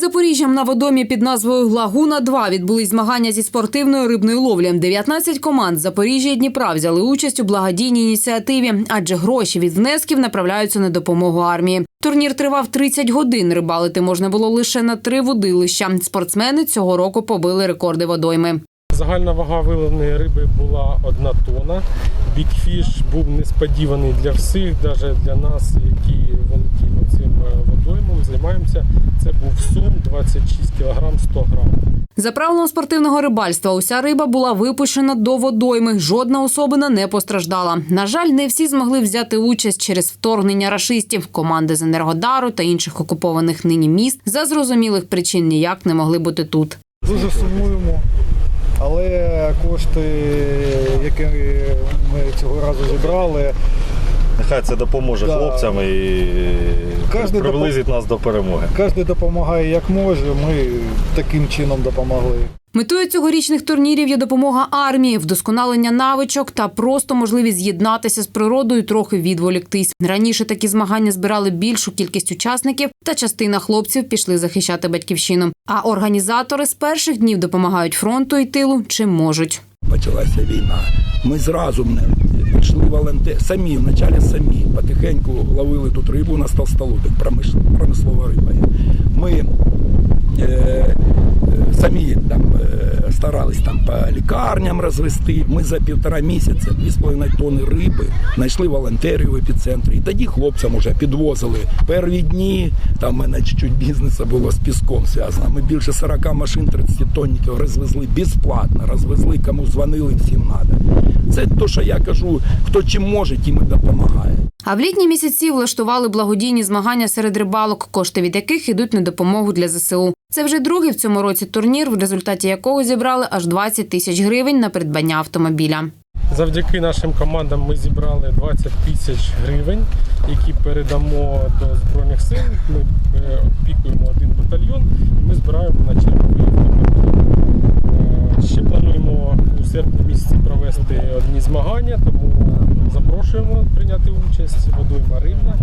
Запоріжжям на водомі під назвою Лагуна 2 відбулись змагання зі спортивної рибної ловлі. 19 команд Запоріжжя і Дніпра взяли участь у благодійній ініціативі, адже гроші від внесків направляються на допомогу армії. Турнір тривав 30 годин. Рибалити можна було лише на три водилища. Спортсмени цього року побили рекорди водойми. Загальна вага виловленої риби була одна тонна. Бікфіш був несподіваний для всіх, навіть для нас, які володіємо цим е, займаємося. Це був сум 26 кг 100 грам. За правилом спортивного рибальства, уся риба була випущена до водойми. Жодна особина не постраждала. На жаль, не всі змогли взяти участь через вторгнення рашистів. Команди з Енергодару та інших окупованих нині міст за зрозумілих причин ніяк не могли бути тут. Дуже сумуємо, але кошти, які ми цього разу зібрали, Нехай це допоможе Да. хлопцям і Кожен приблизить нас до перемоги. кожен допомагає як може. Ми таким чином допомогли. Метою цьогорічних турнірів є допомога армії, вдосконалення навичок та просто можливість з'єднатися з природою, трохи відволіктись. Раніше такі змагання збирали більшу кількість учасників, та частина хлопців пішли захищати батьківщину. А організатори з перших днів допомагають фронту і тилу чим можуть. почалася війна. Ми зразу не пішли волонтери, самі, вначалі самі, потихеньку ловили тут рибу на став столотик, промислова риба. Ми е, е, самі там е, старались там по лікарням розвести. Ми за півтора місяця 2,5 тонни риби знайшли волонтерів в епіцентрі. І тоді хлопцям вже підвозили перві дні. Там в мене чуть-чуть бізнесу було з піском зв'язано. Ми більше 40 машин 30 тонників розвезли безплатно, розвезли, кому дзвонили, всім треба. Це те, що я кажу, хто чим може, тим і допомагає. А в літні місяці влаштували благодійні змагання серед рибалок, кошти від яких йдуть на допомогу для ЗСУ. Це вже другий в цьому році турнір, в результаті якого зібрали аж 20 тисяч гривень на придбання автомобіля. Завдяки нашим командам ми зібрали 20 тисяч гривень, які передамо до Збройних сил. Ми е, опікуємо один батальйон і ми збираємо на черговий. Е, Ще плануємо у серпні місяці провести одні змагання, тому запрошуємо прийняти участь. Водойма задоволення.